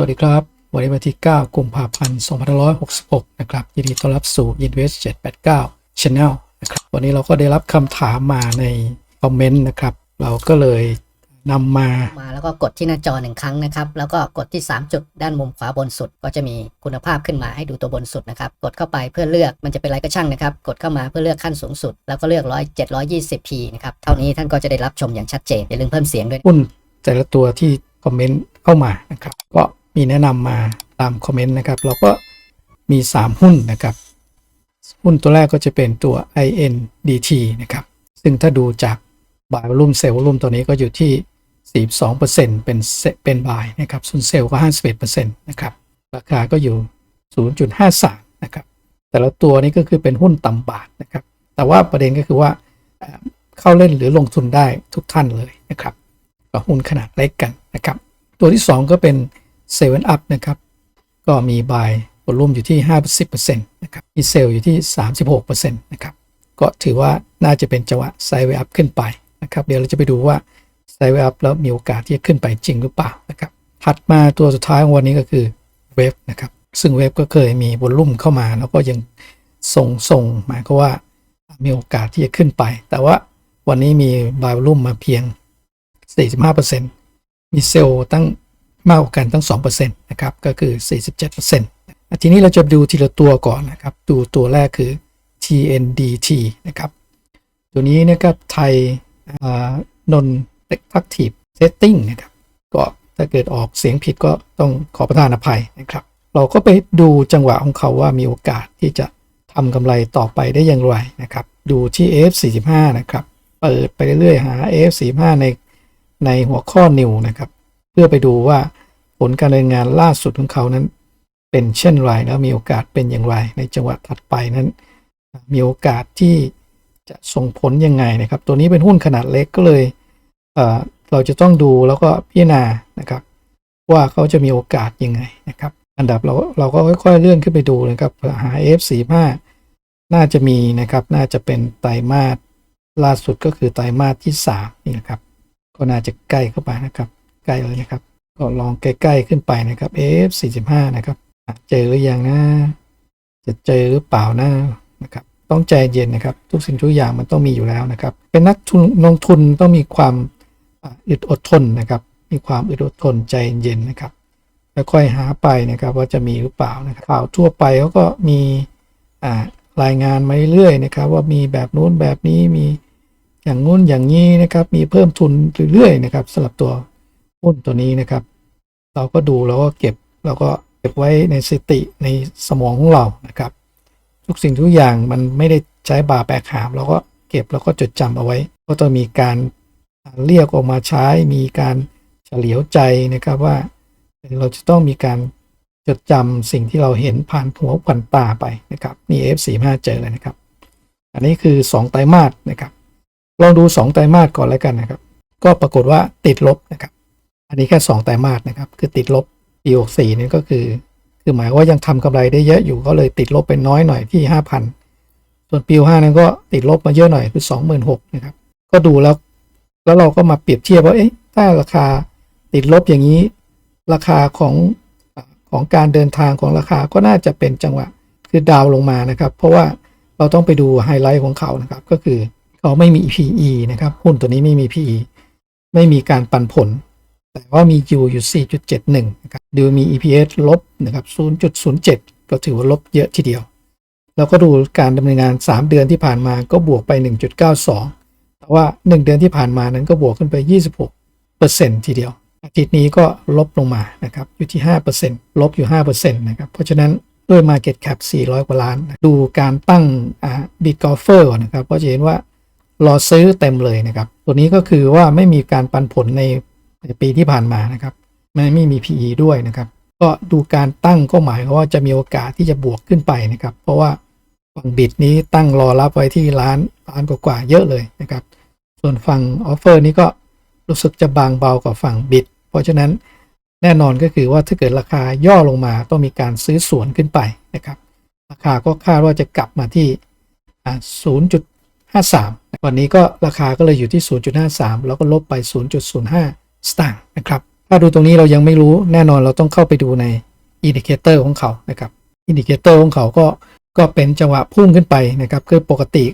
วัสดีครับ วันนี้วันที่ 9 กุมภาพันธ์2566 นะครับ ยินดีต้อนรับสู่ Invest 789 Channel นะครับ วันนี้เราก็ได้รับคำถามมาในคอมเมนต์นะครับ เราก็เลยนำมา มาแล้วก็กดที่หน้าจอหนึ่งครั้งนะครับ แล้วก็กดที่ 3 จุดด้านมุมขวาบนสุด ก็จะมีคุณภาพขึ้นมาให้ดูตัวบนสุดนะครับ กดเข้าไปเพื่อเลือก มันจะเป็นอะไรก็ช่างนะครับ กดเข้ามาเพื่อเลือกขั้นสูงสุด แล้วก็เลือกร้อยเจ็ดร้อยยี่สิบพีนะครับ เท่านี้ท่านก็จะได้รับชมอย่างชัดเจน อย่าลืมเพิ่มเสียงด้วยหุ้นแต่ละตัวที่คอมเมนต์เข้ามานะครับ ก็ มีแนะนำมาตามคอมเมนต์นะครับ เราก็มี 3 หุ้นนะครับ หุ้นตัวแรกก็จะเป็นตัว INDT นะครับ ซึ่งถ้าดูจากบายรุ่มเซลล์รุ่มตัวนี้ก็อยู่ที่ 42%เป็นเซเป็นบายนะครับ ส่วนเซลล์ก็ 51%นะครับ ราคาก็อยู่ 0.53 นะครับ แต่ละตัวนี้ก็คือเป็นหุ้นต่ำบาทนะครับ แต่ว่าประเด็นก็คือว่าเอ่อเข้าเล่นหรือลงทุนได้ทุกท่านเลยนะครับก็หุ้นขนาดเล็กกันนะครับ ตัวที่ 2 ก็เป็น 7 Up นะครับ ก็มีบายวอลุ่มอยู่ที่ 50%นะครับ มีเซลล์อยู่ที่ 36%นะครับ ก็ถือว่าน่าจะเป็นจังหวะไซเวย์อัพขึ้นไปนะครับ เดี๋ยวเราจะไปดูว่าไซเวย์อัพแล้วมีโอกาสที่จะขึ้นไปจริงหรือเปล่านะครับ ถัดมาตัวสุดท้ายของวันนี้ก็คือเวฟนะครับ ซึ่งเวฟก็เคยมีวอลุ่มเข้ามา แล้วก็ยังส่งส่งหมายก็ว่ามีโอกาสที่จะขึ้นไป แต่ว่าวันนี้มีบายวอลุ่มมาเพียง 45%มีเซลล์ตั้ง มากกว่ากันตั้ง2%นะครับก็คือ 47%ทีนี้เราจะดูทีละตัวก่อนนะครับ ดูตัวแรกคือ TNDT นะครับตัวนี้นะครับไทยนนเ e พักทีฟเซตติ้งนะครับก็ถ้าเกิดออกเสียงผิดก็ต้องขอประทานอภัยนะครับ เราก็ไปดูจังหวะของเขาว่ามีโอกาสที่จะทำกำไรต่อไปได้อย่างไรนะครับ ดูที่ F45 นะครับ เปิดไปเรื่อยๆ หา F45 ในในหัวข้อนิวนะครับ เพื่อไปดูว่า ผลการดำเนินงานล่าสุดของเขานั้น เป็นเช่นไรแล้วมีโอกาสเป็นอย่างไร ในจังหวะถัดไปนั้น มีโอกาสที่จะส่งผลยังไงนะครับ ตัวนี้เป็นหุ้นขนาดเล็กก็เลยเเราจะต้องดูแล้วก็พิจารณานะครับ ว่าเขาจะมีโอกาสยังไงนะครับ อันดับเราเราก็ค่อยๆเลื่อนขึ้นไปดูนะครับหา F45 น่าจะมีนะครับ น่าจะเป็นไตรมาสล่าสุดก็คือไตรมาสที่3นี่นะครับ ก็น่าจะใกล้เข้าไปนะครับ ใกล้เลยนะครับ ก็ลองใกล้ๆขึ้นไปนะครับ F45 นะครับเจอหรือยังนะจะเจอหรือเปล่านะนะครับต้องใจเย็นนะครับ ทุกสิ่งทุกอย่างมันต้องมีอยู่แล้วนะครับ เป็นนักทุนลงทุนต้องมีความอึดอดทนนะครับ มีความอึดอดทนใจเย็นนะครับ แล้วค่อยหาไปนะครับว่าจะมีหรือเปล่านะครับข่าวทั่วไปเขาก็มีรายงานมาเรื่อยๆนะครับ ว่ามีแบบนู้นแบบนี้มีอย่างนู้นอย่างนี้นะครับ มีเพิ่มทุนเรื่อยๆนะครับสำหรับตัว หุ้นตัวนี้นะครับ เราก็ดูแล้วก็เก็บเราก็เก็บไว้ในสติในสมองของเรานะครับ ทุกสิ่งทุกอย่างมันไม่ได้ใช้บาแบกหามเราก็เก็บแล้วก็จดจำเอาไว้ ก็ต้องมีการเรียกออกมาใช้มีการเฉลียวใจนะครับว่า เราจะต้องมีการจดจำสิ่งที่เราเห็นผ่านหัวผ่านตาไปนะครับนี่ F45 เจอเลยนะครับ อันนี้คือ 2 ไตรมาสนะครับ ลองดู 2 ไตรมาสก่อนแล้วกันนะครับ ก็ปรากฏว่าติดลบนะครับ อันนี้แค่2ไตรมาสนะครับ คือติดลบปี64นี่ก็คือ คือหมายว่ายังทำกำไรได้เยอะอยู่ก็เลยติดลบไปน้อยหน่อยที่ 5,000 ส่วนปี5นั้นก็ติดลบมาเยอะหน่อยคือ 26,000นะครับ ก็ดูแล้ว แล้วเราก็มาเปรียบเทียบว่าเอ๊ะถ้าราคาติดลบอย่างนี้ ราคาของของการเดินทางของราคาก็น่าจะเป็นจังหวะคือดาวลงมานะครับ เพราะว่าเราต้องไปดูไฮไลท์ของเขานะครับ ก็คือเขาไม่มี PE นะครับ หุ้นตัวนี้ไม่มี PE ไม่มีการปันผล แต่ว่ามี U อยู่ 4.71 นะครับดูมี EPS ลบนะครับ 0.07 ก็ถือว่าลบเยอะทีเดียว แล้วก็ดูการดำเนินงาน 3 เดือนที่ผ่านมาก็บวกไป 1.92 แต่ว่า 1 เดือนที่ผ่านมานั้นก็บวกขึ้นไป 26%ทีเดียว อาทิตย์นี้ก็ลบลงมานะครับอยู่ที่ 5%ลบอยู่ 5%นะครับเพราะฉะนั้นด้วย Market Cap 400 กว่าล้าน ดูการตั้งบิตกอฟเฟอร์นะครับก็จะเห็นว่ารอซื้อเต็มเลยนะครับ ตัวนี้ก็คือว่าไม่มีการปันผลใน ปีที่ผ่านมานะครับไม่ไม่มี PE ด้วยนะครับ ก็ดูการตั้งก็หมายว่าจะมีโอกาสที่จะบวกขึ้นไปนะครับ เพราะว่าฝั่งบิตนี้ตั้งรอรับไว้ที่ล้านล้านกว่าๆเยอะเลยนะครับ ส่วนฝั่งออฟเฟอร์นี้ก็รู้สึกจะบางเบากว่าฝั่งบิตเพราะฉะนั้นแน่นอนก็คือว่าถ้าเกิดราคาย่อลงมาต้องมีการซื้อสวนขึ้นไปนะครับ ราคาก็คาดว่าจะกลับมาที่อ่า0.53 วันนี้ก็ราคาก็เลยอยู่ที่ 0.53 แล้วก็ลบไป 0.05 สตางค์นะครับ ถ้าดูตรงนี้เรายังไม่รู้แน่นอนเราต้องเข้าไปดูในอินดิเคเตอร์ของเขานะครับอินดิเคเตอร์ของเขาก็ก็เป็นจังหวะพุ่งขึ้นไปนะครับ คือปกติ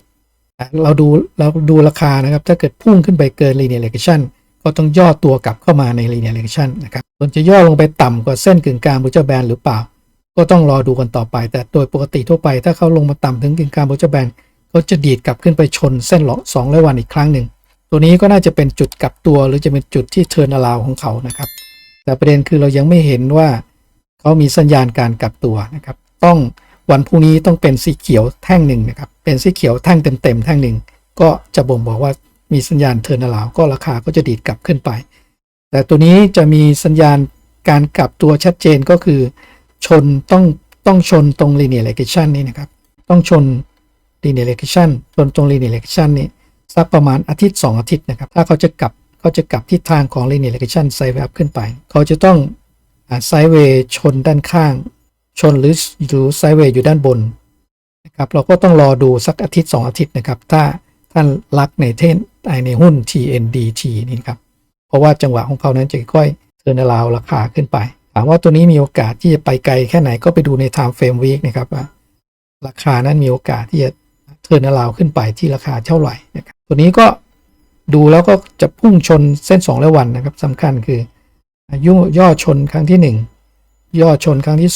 เราดูเราดูราคานะครับ ถ้าเกิดพุ่งขึ้นไปเกิน linear regression ก็ต้องย่อตัวกลับเข้ามาใน linear regression นะครับส่วนจะย่อลงไปต่ำกว่าเส้นกึ่งกลางบูเจอร์แบนหรือเปล่า ก็ต้องรอดูกันต่อไป แต่โดยปกติทั่วไป ถ้าเขาลงมาต่ำถึงกึ่งกลางบูเจอร์แบนเขาจะดีดกลับขึ้นไปชนเส้นหลอกสองร้อยวันอีกครั้งหนึ่ง ตัวนี้ก็น่าจะเป็นจุดกลับตัวหรือจะเป็นจุดที่เทิร์นอลาวของเขานะครับ แต่ประเด็นคือเรายังไม่เห็นว่าเขามีสัญญาณการกลับตัวนะครับ ต้องวันพรุ่งนี้ต้องเป็นสีเขียวแท่งหนึ่งนะครับ เป็นสีเขียวแท่งเต็มๆแท่งหนึ่งก็จะบ่งบอกว่ามีสัญญาณเทิร์นอลาวก็ราคาก็จะดีดกลับขึ้นไป แต่ตัวนี้จะมีสัญญาณการกลับตัวชัดเจนก็คือ ชนต้องต้องชนตรง linear regression นี่นะครับ ต้องชน linear regression ชนตรง linear regression นี่ สักประมาณอาทิตย์ 2 อาทิตย์นะครับ ถ้าเขาจะกลับเขาจะกลับทิศทางของ linear regression ไซด์เวย์ขึ้นไป เขาจะต้องไซด์เวย์ชนด้านข้าง ชนหรือหรือไซด์เวย์อยู่ด้านบนนะครับเราก็ต้องรอดูสักอาทิตย์ 2 อาทิตย์นะครับ ถ้าท่านรักในเทนในหุ้น TNDT นี่ครับ เพราะว่าจังหวะของเขานั้นจะค่อยเทิร์นราวราคาขึ้นไป ถามว่าตัวนี้มีโอกาสที่จะไปไกลแค่ไหนก็ไปดูใน time frame week นะครับว่าราคานั้นมีโอกาสที่จะเทิร์นราวขึ้นไปที่ราคาเท่าไหร่นะครับ ตัวนี้ก็ดูแล้วก็จะพุ่งชนเส้น 2 และวันนะครับสำคัญคือยุ่ย่อชนครั้งที่ 1 ย่อชนครั้งที่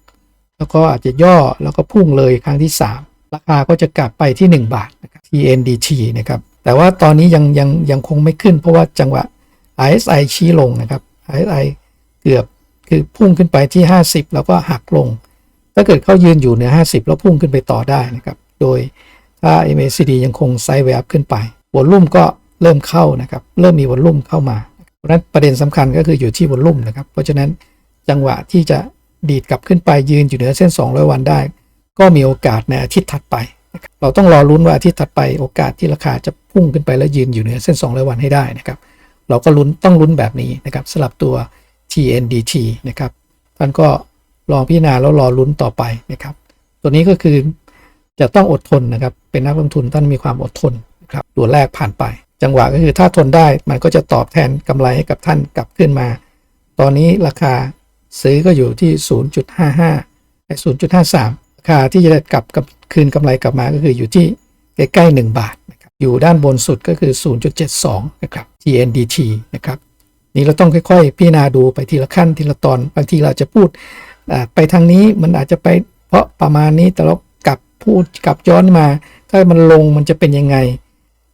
2 แล้วก็อาจจะย่อแล้วก็พุ่งเลยครั้งที่ 3 ราคาก็จะกลับไปที่ 1 บาทนะครับ TNDT นะครับ แต่ว่าตอนนี้ยังยังยังคงไม่ขึ้นเพราะว่าจังหวะ RSI ชี้ลงนะครับ RSI เกือบคือพุ่งขึ้นไปที่ 50 แล้วก็หักลง ถ้าเกิดเขายืนอยู่เหนือ 50 แล้วพุ่งขึ้นไปต่อได้นะครับ โดย ถ้า MACD ยังคงไซด์เวฟขึ้นไปวอลลุ่มก็เริ่มเข้านะครับ เริ่มมีวอลลุ่มเข้ามา เพราะฉะนั้นประเด็นสำคัญก็คืออยู่ที่วอลลุ่มนะครับ เพราะฉะนั้นจังหวะที่จะดีดกลับขึ้นไปยืนอยู่เหนือเส้น 200 วันได้ ก็มีโอกาสในอาทิตย์ถัดไป เราต้องรอลุ้นว่าอาทิตย์ถัดไปโอกาสที่ราคาจะพุ่งขึ้นไปแล้วยืนอยู่เหนือเส้น 200 วันให้ได้นะครับ เราก็ลุ้นต้องลุ้นแบบนี้นะครับสลับตัว TNDT นะครับท่านก็ลองพิจารณาแล้วรอลุ้นต่อไปนะครับ ตัวนี้ก็คือ จะต้องอดทนนะครับ เป็นนักลงทุนท่านมีความอดทนครับตัวแรกผ่านไป จังหวะก็คือถ้าทนได้มันก็จะตอบแทนกำไรให้กับท่านกลับขึ้นมา ตอนนี้ราคาซื้อก็อยู่ที่ 0.55ไอ้0.53 ราคาที่จะได้กลับกับคืนกำไรกลับมาก็คืออยู่ที่ใกล้ๆ1บาทนะครับอยู่ด้านบนสุดก็คือ 0.72 นะครับ TNDT นะครับนี่เราต้องค่อยๆ พิจารณาดูไปทีละขั้นทีละตอนบางทีเราจะพูดไปทางนี้มันอาจจะไปเพราะประมาณนี้แต่เรา พูดกลับย้อนมา ถ้ามันลงมันจะเป็นยังไง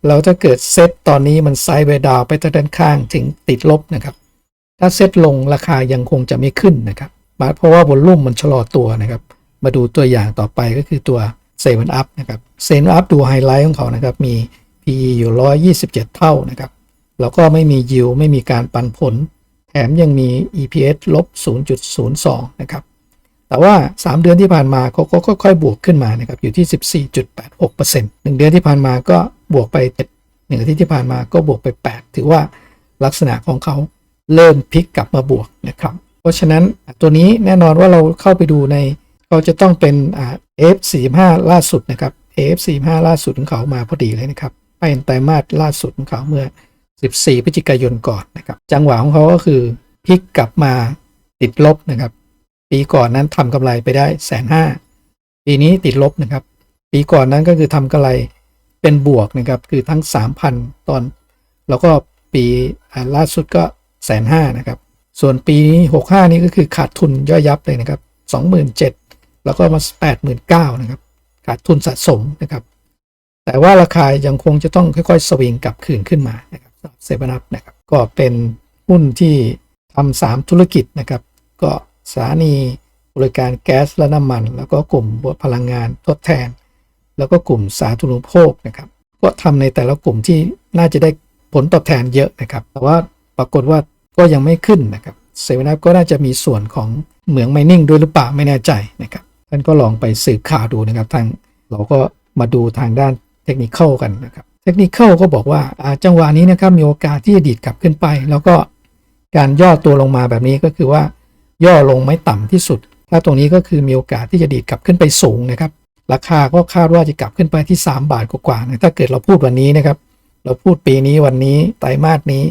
แล้วถ้าเกิดเซตตอนนี้มันไซด์เวดาวไปทางด้านข้างถึงติดลบนะครับ ถ้าเซตลงราคายังคงจะไม่ขึ้นนะครับมาเพราะว่าวอลลุ่มมันชะลอตัวนะครับ มาดูตัวอย่างต่อไปก็คือตัวเซเว่นอัพนะครับเซเว่นอัพดูไฮไลท์ของเขานะครับมี PE อยู่ 127 เท่านะครับแล้วก็ไม่มียิวไม่มีการปันผล แถมยังมี EPS ลบ 0.02 นะครับ แต่ว่า 3 เดือนที่ผ่านมาเขาก็ค่อยๆบวกขึ้นมานะครับอยู่ที่ 14.86% 1เดือนที่ผ่านมาก็บวกไป7หนึ่งอาทิตย์ที่ผ่านมาก็บวกไป 8 ถือว่าลักษณะของเขาเริ่มพลิกกลับมาบวกนะครับ เพราะฉะนั้นตัวนี้แน่นอนว่าเราเข้าไปดูในเขาจะต้องเป็นอ่า F45 ล่าสุดนะครับ F45 ล่าสุดของเขามาพอดีเลยนะครับเป็นไตรมาสล่าสุดของเขาเมื่อ 14 พฤศจิกายนก่อนนะครับ จังหวะของเขาก็คือพลิกกลับมาติดลบนะครับ ปีก่อนนั้นทำกำไรไปได้แสนห้าปีนี้ติดลบนะครับ ปีก่อนนั้นก็คือทำกำไรเป็นบวกนะครับคือทั้ง 3,000 ตอน แล้วก็ปีล่าสุดก็แสนห้านะครับ ส่วนปีนี้ 65 นี้ก็คือขาดทุนย่อยยับเลยนะครับ 27,000 แล้วก็มา 89,000 นะครับ ขาดทุนสะสมนะครับ แต่ว่าราคายังคงจะต้องค่อยๆ สวิงกลับคืนขึ้นมานะครับเซเว่นอัพนะครับ ก็เป็นหุ้นที่ทำสามธุรกิจนะครับ ก็ สถานีบริการแก๊สและน้ำมัน แล้วก็กลุ่มพลังงานทดแทน แล้วก็กลุ่มสาธารณูปโภคนะครับ ก็ทำในแต่ละกลุ่มที่น่าจะได้ผลตอบแทนเยอะนะครับ แต่ว่าปรากฏว่าก็ยังไม่ขึ้นนะครับเซเว่นอัพก็น่าจะมีส่วนของเหมืองไมนิ่งด้วยหรือเปล่าไม่แน่ใจนะครับท่านก็ลองไปสืบข่าวดูนะครับทางเราก็มาดูทางด้านเทคนิคกันนะครับเทคนิคก็บอกว่าอ่าจังหวะนี้นะครับมีโอกาสที่จะดีดกลับขึ้นไป แล้วก็การย่อตัวลงมาแบบนี้ก็คือว่า ย่อลงไม่ต่ำที่สุด ถ้าตรงนี้ก็คือมีโอกาสที่จะดีดกลับขึ้นไปสูงนะครับ ราคาก็คาดว่าจะกลับขึ้นไปที่ 3 บาทกว่าๆนะถ้าเกิดเราพูดวันนี้นะครับ เราพูดปีนี้วันนี้ไตรมาสนี้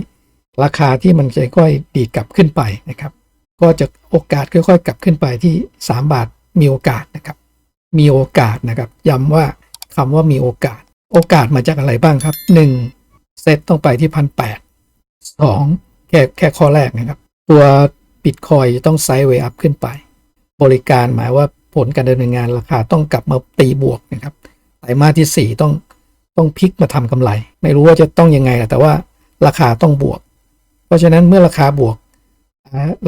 ราคาที่มันจะค่อยดีดกลับขึ้นไปนะครับ ก็จะโอกาสค่อยๆ กลับขึ้นไปที่ 3 บาทมีโอกาสนะครับ มีโอกาสนะครับ ย้ำว่าคำว่ามีโอกาส โอกาสมาจากอะไรบ้างครับ 1. เซตต้องไปที่พันแปดสองแค่แค่ข้อแรกนะครับ ตัว บิตคอยจะต้องไซด์เวย์อัพขึ้นไป บริการหมายว่าผลการดำเนินงานราคาต้องกลับมาตีบวกนะครับไตรมาสที่ 4 ต้องต้องพลิกมาทำกำไร ไม่รู้ว่าจะต้องยังไงแหละแต่ว่าราคาต้องบวก เพราะฉะนั้นเมื่อราคาบวก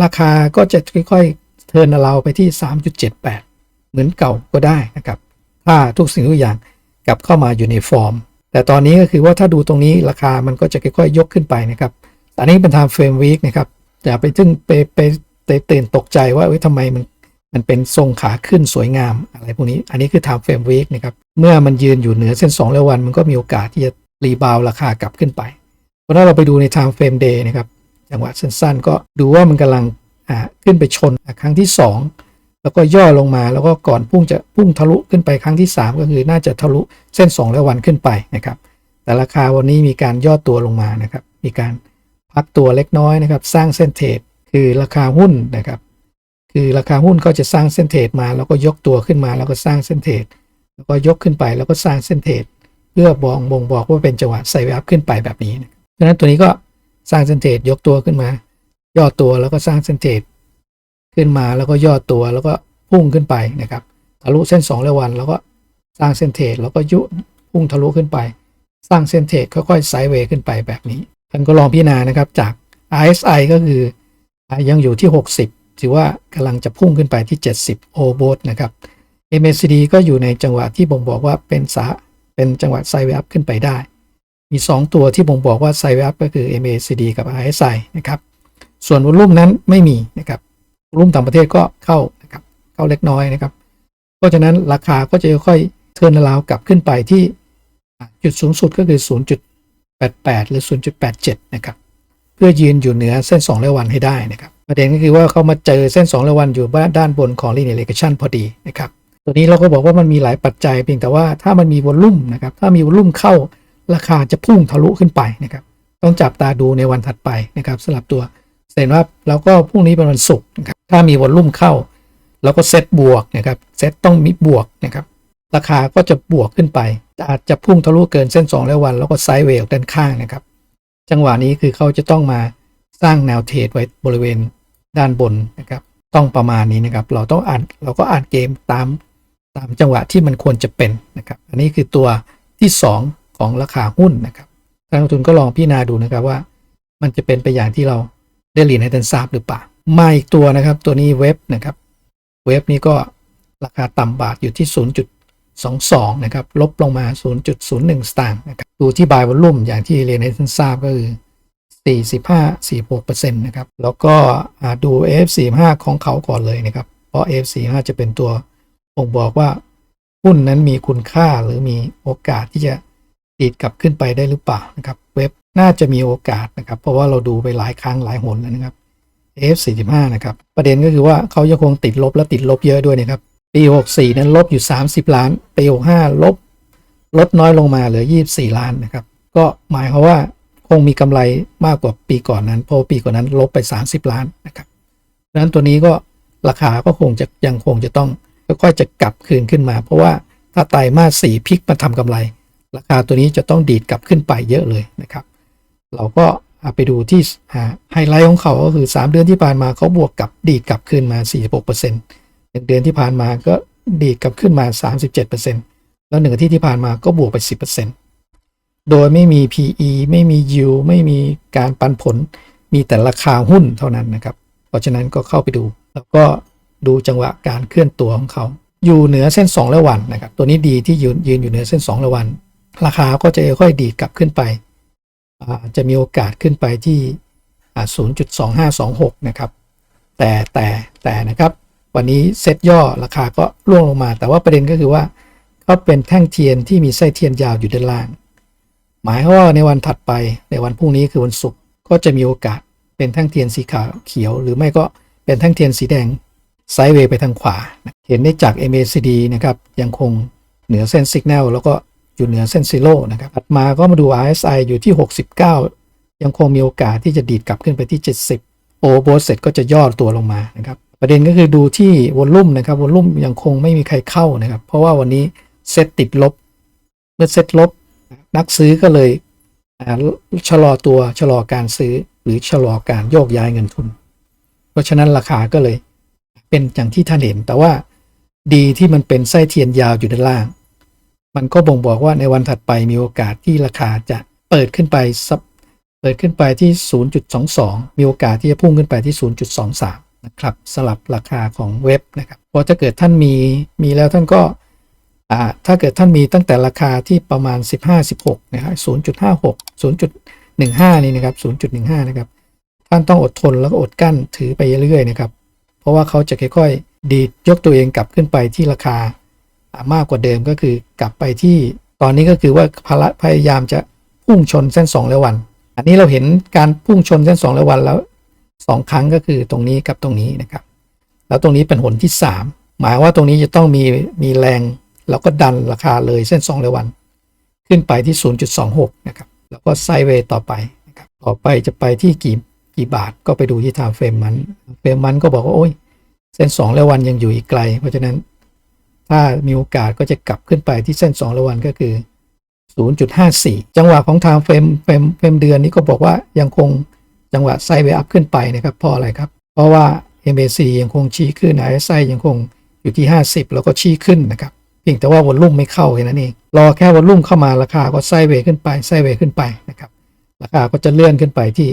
ราคาก็จะค่อยๆเทินเราไปที่ 3.78 เหมือนเก่าก็ได้นะครับ ถ้าทุกสิ่งทุกอย่างกลับเข้ามาอยู่ในฟอร์ม แต่ตอนนี้ก็คือว่าถ้าดูตรงนี้ราคามันก็จะค่อยๆยกขึ้นไปนะครับอันนี้เป็น time frame week นะครับ อย่าไปตึงไปไปตื่นตกใจว่าเอ้ยทำไมมันมันเป็นทรงขาขึ้นสวยงามอะไรพวกนี้ อันนี้คือ time frame week นะครับ เมื่อมันยืนอยู่เหนือเส้น2แล้ววัน มันก็มีโอกาสที่จะรีบาวราคากลับขึ้นไป เพราะถ้าเราไปดูใน time frame day นะครับจังหวะสั้นๆ ก็ดูว่ามันกำลังขึ้นไปชนครั้งที่ 2 แล้วก็ย่อลงมาแล้วก็ก่อนพุ่งจะพุ่งทะลุขึ้นไปครั้งที่ 3 ก็คือน่าจะทะลุเส้น2แล้ววันขึ้นไปนะครับ แต่ราคาวันนี้มีการย่อตัวลงมานะครับ มีการ พักตัวเล็กน้อยนะครับ สร้างเส้นเทรดคือราคาหุ้นนะครับ คือราคาหุ้นก็จะสร้างเส้นเทรดมา แล้วก็ยกตัวขึ้นมา แล้วก็สร้างเส้นเทรดแล้วก็ยกขึ้นไปแล้วก็สร้างเส้นเทรดเพื่อบอกบ่งบอกว่าเป็นจังหวะไซด์เวย์อัพขึ้นไปแบบนี้นะดังนั้นตัวนี้ก็สร้างเส้นเทรดยกตัวขึ้นมา ย่อตัวแล้วก็สร้างเส้นเทรดขึ้นมาแล้วก็ย่อตัวแล้วก็พุ่งขึ้นไปนะครับทะลุเส้น2แล้ววัน แล้วก็สร้างเส้นเทรดแล้วก็ยุพุ่งทะลุขึ้นไป สร้างเส้นเทรดค่อยๆไซด์เวย์ขึ้นไปแบบนี้ ท่านก็ลองพิจารณานะครับจาก RSI ก็คือยังอยู่ที่ 60 ถือว่ากำลังจะพุ่งขึ้นไปที่ 70 o b o t นะครับ MACD ก็อยู่ในจังหวะที่บ่งบอกว่าเป็นสาเป็นจังหวะไซเวอัพขึ้นไปได้ มี 2 ตัวที่บ่งบอกว่าไซเวอัพก็คือ MACD กับ RSI นะครับ ส่วนวอลุ่มนั้นไม่มีนะครับวอลุ่มต่างประเทศก็เข้านะครับเข้าเล็กน้อยนะครับ เพราะฉะนั้นราคาก็จะค่อยๆเทินราวกลับขึ้นไปที่จุดสูงสุดก็คือ 0.88 หรือ 0.87 นะครับ เพื่อยืนอยู่เหนือเส้น 2 และวันให้ได้นะครับ ประเด็นก็คือว่าเขามาเจอเส้น 2 และวันอยู่ด้านบนของ linear regression พอดีนะครับ ตัวนี้เราก็บอกว่ามันมีหลายปัจจัยเพียงแต่ว่าถ้ามันมีวอลลุ่มนะครับ ถ้ามีวอลลุ่มเข้าราคาจะพุ่งทะลุขึ้นไปนะครับ ต้องจับตาดูในวันถัดไปนะครับสำหรับตัวเห็นว่าแล้วก็พรุ่งนี้เป็นวันศุกร์นะครับ ถ้ามีวอลลุ่มเข้าแล้วก็เซตบวกนะครับ เซตต้องมีบวกนะครับ ราคาก็จะบวกขึ้นไป อาจจะพุ่งทะลุเกินเส้น 2 แล้ววัน แล้วก็ไซด์เวย์ออกด้านข้างนะครับ จังหวะนี้คือเขาจะต้องมาสร้างแนวเทรดไว้บริเวณด้านบนนะครับ ต้องประมาณนี้นะครับ เราต้องอ่านเราก็อ่านเกมตามตามจังหวะที่มันควรจะเป็นนะครับ อันนี้คือตัวที่ 2 ของราคาหุ้นนะครับทางนักลงทุนก็ลองพิจารณาดูนะครับว่า มันจะเป็นไปอย่างที่เราได้เรียนให้ท่านทราบหรือเปล่ามาอีกตัวนะครับ ตัวนี้เว็บนะครับ เว็บนี้ก็ราคาต่ำบาทอยู่ที่ 0.22 นะครับ ลบลงมา 0.01 สตางค์นะครับ ดูที่บายวอลุ่มอย่างที่เรียนให้ท่านทราบก็คือ 45-46%นะครับ แล้วก็อ่าดู F45 ของเขาก่อนเลยนะครับ เพราะ F45 จะเป็นตัวบ่งบอกว่า หุ้นนั้นมีคุณค่าหรือมีโอกาสที่จะดีดกลับขึ้นไปได้หรือเปล่านะครับ เว็บน่าจะมีโอกาสนะครับ เพราะว่าเราดูไปหลายครั้งหลายหนแล้วนะครับ F45 นะครับ ประเด็นก็คือว่าเขายังคงติดลบและติดลบเยอะด้วยนะครับ ปี 64นั้นลบอยู่ 30 ล้าน ปี 65 ลบ ลดน้อยลงมาเหลือ 24 ล้านนะครับ ก็หมายความว่าคงมีกำไรมากกว่าปีก่อนนั้น เพราะปีก่อนนั้นลบไป 30 ล้านนะครับดังนั้นตัวนี้ก็ราคาก็คงจะยังคงจะต้องค่อยๆจะกลับคืนขึ้นมา เพราะว่าถ้าไตรมาสี่พลิกมาทำกำไร ราคาตัวนี้จะต้องดีดกลับขึ้นไปเยอะเลยนะครับ เราก็ไปดูที่ไฮไลท์ของเขาก็คือ 3 เดือนที่ผ่านมาเขาบวกกับดีดกลับคืนมา 46%เึ่งเดือนที่ผ่านมาก็ดีดกลับขึ้นมา 37%แล้วหนึ่งอาทิตย์ที่ผ่านมาก็บวกไป 10%โดยไม่มี PE ไม่มี y i e l ไม่มีการปันผล มีแต่ราคาหุ้นเท่านั้นนะครับ เพราะฉะนั้นก็เข้าไปดู แล้วก็ดูจังหวะการเคลื่อนตัวของเขา อยู่เหนือเส้น 2 และวันนะครับ ตัวนี้ดีที่ยืนยืนอยู่เหนือเส้น 2 และวัน ราคาก็จะค่อยดีกลับขึ้นไป จะมีโอกาสขึ้นไปที่ 0.2526 นะครับ แต่แต่แต่นะครับ วันนี้เซ็ตย่อราคาก็ร่วงลงมา แต่ว่าประเด็นก็คือว่าเขาเป็นแท่งเทียนที่มีไส้เทียนยาวอยู่ด้านล่าง หมายว่าในวันถัดไปในวันพรุ่งนี้คือวันศุกร์ก็จะมีโอกาสเป็นแท่งเทียนสีขาวเขียว หรือไม่ก็เป็นแท่งเทียนสีแดงไซด์เวย์ไปทางขวา เห็นได้จาก MACD นะครับยังคงเหนือเส้นสัญญาณแล้วก็อยู่เหนือเส้นซีโร่นะครับถัดมาก็มาดู RSI อยู่ที่ยังคงมีโอกาสที่จะดีดกลับขึ้นไปที่ 70 โอโบเสร็จก็จะย่อตัวลงมานะครับ ประเด็นก็คือดูที่วอลลุ่มนะครับวอลลุ่มยังคงไม่มีใครเข้านะครับ เพราะว่าวันนี้เซตติดลบ เมื่อเซตลบ นักซื้อก็เลยชะลอตัวชะลอการซื้อหรือชะลอการโยกย้ายเงินทุน เพราะฉะนั้นราคาก็เลยเป็นอย่างที่ท่านเห็น แต่ว่าดีที่มันเป็นไส้เทียนยาวอยู่ด้านล่าง มันก็บ่งบอกว่าในวันถัดไปมีโอกาสที่ราคาจะเปิดขึ้นไปซับเปิดขึ้นไปที่ 0.22 มีโอกาสที่จะพุ่งขึ้นไปที่ 0.23 นะครับสลับราคาของเว็บนะครับเพราะถ้าเกิดท่านมีมีแล้วท่านก็ถ้าเกิดท่านมีตั้งแต่ราคาที่ประมาณ 15 16นะครับ0.56 0.15 นี่นะครับ 0.15 นะครับ ท่านต้องอดทนแล้วก็อดกั้นถือไปเรื่อยๆนะครับ เพราะว่าเขาจะค่อยๆ ดีดยกตัวเองกลับขึ้นไปที่ราคามากกว่าเดิมก็คือกลับไปที่ตอนนี้ก็คือว่าพละพยายามจะพุ่งชนเส้น 2 แล้ววัน อันนี้เราเห็นการพุ่งชนเส้น 2 แล้วันแล้ว 2 ครั้งก็คือตรงนี้กับตรงนี้นะครับ แล้วตรงนี้เป็นหนที่ 3 หมายว่าตรงนี้จะต้องมีมีแรงแล้วก็ดันราคาเลยเส้น2แล้ววันขึ้นไปที่ 0.26 นะครับ แล้วก็ไซเวย์ต่อไปนะครับต่อไปจะไปที่กี่กี่บาทก็ไปดูที่ไทม์เฟรมมันเฟรมมันก็บอกว่า โอ้ย เส้น2แล้ววันยังอยู่อีกไกล เพราะฉะนั้นถ้ามีโอกาสก็จะกลับขึ้นไปที่เส้น2แล้ววันก็คือ0.54 จังหวะของทม์เฟรมเฟรมเฟรมเดือนนี้ก็บอกว่ายังคง จังหวะไซเวย์อัพขึ้นไปนะครับเพราะอะไรครับ เพราะว่า MAC ยังคงชี้ขึ้น RSI ยังคงอยู่ที่ 50 แล้วก็ชี้ขึ้นนะครับเพียงแต่ว่าวอลลุ่มไม่เข้าแค่นั้นเองรอแค่วอลลุ่มเข้ามาราคาก็ไซเวย์ขึ้นไปไซเวย์ขึ้นไปนะครับราคาก็จะเลื่อนขึ้นไปที่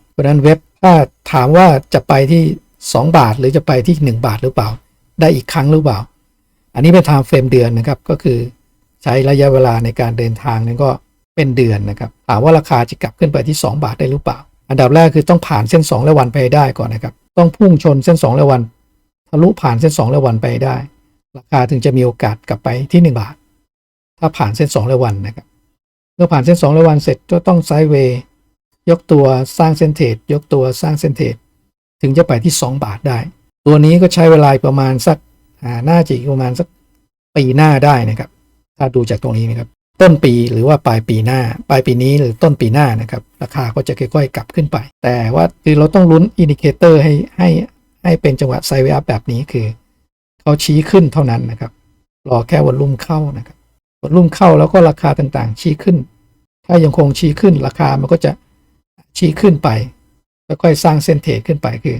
0.54 เพราะฉะนั้นเว็บถ้าถามว่าจะไปที่ 2 บาทหรือจะไปที่ 1 บาทหรือเปล่า ได้อีกครั้งหรือเปล่า อันนี้เป็นไทม์เฟรมเดือนนะครับก็คือใช้ระยะเวลาในการเดินทางนั้นก็ เป็นเดือนนะครับถามว่าราคาจะกลับขึ้นไปที่ 2 บาทได้หรือเปล่า อันดับแรกคือต้องผ่านเส้น 2 และวันไปได้ก่อนนะครับ ต้องพุ่งชนเส้น 2 และวันทะลุผ่านเส้น 2 และวันไปได้ ราคาถึงจะมีโอกาสกลับไปที่ 1 บาท ถ้าผ่านเส้น 2 และวันนะครับ เมื่อผ่านเส้น 2 และวันเสร็จก็ต้องไซด์เวย์ยกตัวสร้างเส้นเทรดยกตัวสร้างเส้นเทรดถึงจะไปที่ 2 บาทได้ ตัวนี้ก็ใช้เวลาประมาณสักอ่าน่าจะอีประมาณสักปีหน้าได้นะครับ ถ้าดูจากตรงนี้นะครับ ต้นปีหรือว่าปลายปีหน้า ปลายปีนี้หรือต้นปีหน้านะครับ ราคาก็จะค่อยๆ กลับขึ้นไป แต่ว่าคือเราต้องลุ้นอินดิเคเตอร์ให้ให้ให้เป็นจังหวะไซเวอัพแบบนี้คือเขาชี้ขึ้นเท่านั้นนะครับ รอแค่วันลุ่มเข้านะครับวันลุ่มเข้าแล้วก็ราคาต่างๆ ชี้ขึ้น ถ้ายังคงชี้ขึ้นราคามันก็จะชี้ขึ้นไปค่อยๆสร้างเส้นเทรดขึ้นไปคือ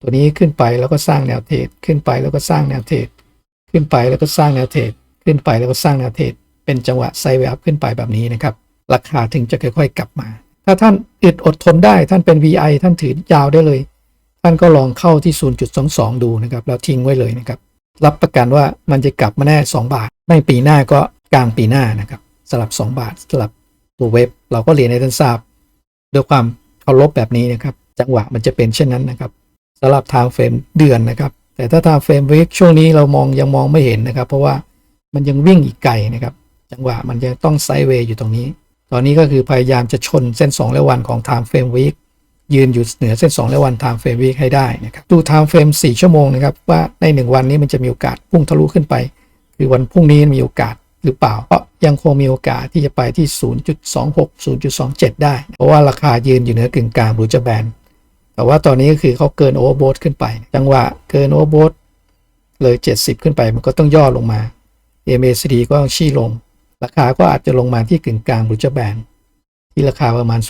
ตัวนี้ขึ้นไปแล้วก็สร้างแนวเทรดขึ้นไปแล้วก็สร้างแนวเทรดขึ้นไปแล้วก็สร้างแนวเทรดขึ้นไปแล้วก็สร้างแนวเทรด เป็นจังหวะไซเวอัพขึ้นไปแบบนี้นะครับ ราคาถึงจะค่อยๆ กลับมา ถ้าท่านอึดอดทนได้ท่านเป็น VI ท่านถือยาวได้เลย ท่านก็ลองเข้าที่ 0.22 ดูนะครับ แล้วทิ้งไว้เลยนะครับ รับประกันว่ามันจะกลับมาแน่ 2 บาท ไม่ปีหน้าก็กลางปีหน้านะครับสลับ 2 บาทสลับตัวเว็บ เราก็เรียนให้ท่านทราบด้วยความเคารพแบบนี้นะครับ จังหวะมันจะเป็นเช่นนั้นนะครับสำหรับทางเฟรมเดือนนะครับ แต่ถ้าทางเฟรมวิกช่วงนี้เรามองยังมองไม่เห็นนะครับ เพราะว่ามันยังวิ่งอีกไกลนะครับ จังหวะมันยังต้องไซด์เวย์อยู่ตรงนี้ ตอนนี้ก็คือพยายามจะชนเส้น 2 และวันของ time frame week ยืนอยู่เหนือเส้น 2 และวัน time frame week ให้ได้นะครับดู time frame 4 ชั่วโมงนะครับ ว่าใน 1 วันนี้มันจะมีโอกาสพุ่งทะลุขึ้นไปคือวันพรุ่งนี้มีโอกาสหรือเปล่าเพราะยังคงมีโอกาสที่จะไปที่ 0.26 0.27 ได้ เพราะว่าราคายืนอยู่เหนือกึ่งกลางบรูจะแบนแต่ว่าตอนนี้ก็คือเขาเกินโอเวอร์โบทขึ้นไป จังหวะเกินโอเวอร์โบทเลย 70 ขึ้นไปมันก็ต้องย่อลงมา MACD ก็ต้องชี้ลง ราคาก็อาจจะลงมาที่กึ่งกลางบรูจะแบนที่ราคาประมาณ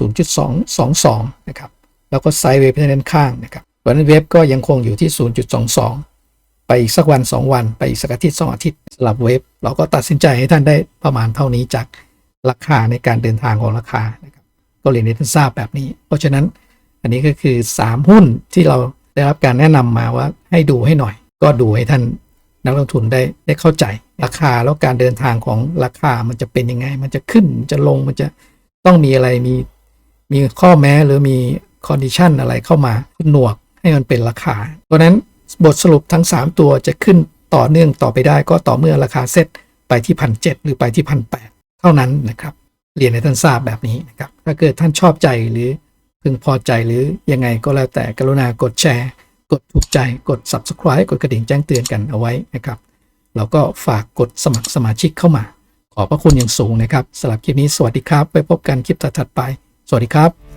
0.222 นะครับ แล้วก็ไซด์เวฟในด้านข้างนะครับวันนั้นเวฟก็ยังคงอยู่ที่ 0.22 ไปอีกสักวัน 2 วัน ไปอีกสักอาทิตย์ 2 อาทิตย์สำหรับเวฟเราก็ตัดสินใจให้ท่านได้ประมาณเท่านี้จากราคาในการเดินทางของราคานะครับก็เรียนให้ท่านทราบแบบนี้ เพราะฉะนั้นอันนี้ก็คือ 3 หุ้นที่เราได้รับการแนะนำมาว่าให้ดูให้หน่อย ก็ดูให้ท่าน นักลงทุนได้ได้เข้าใจราคาแล้วการเดินทางของราคามันจะเป็นยังไง มันจะขึ้นจะลงมันจะต้องมีอะไรมีมีข้อแม้หรือมีคอนดิชันอะไรเข้ามาหนวกให้มันเป็นราคา เพราะฉะนั้นบทสรุปทั้ง 3 ตัวจะขึ้นต่อเนื่องต่อไปได้ก็ต่อเมื่อราคาเซ็ตไปที่พันเหรือไปที่พันแเท่านั้นนะครับ เรียนให้ท่านทราบแบบนี้นะครับ ถ้าเกิดท่านชอบใจหรือพึงพอใจหรือยังไงก็แล้วแต่กรุณากดแชร์ กดถูกใจกด subscribe กดกระดิ่งแจ้งเตือนกันเอาไว้นะครับแล้วก็ฝากกดสมัครสมาชิกเข้ามา ขอบพระคุณอย่างสูงนะครับสำหรับคลิปนี้สวัสดีครับ ไปพบกันคลิปถัดๆไป สวัสดีครับ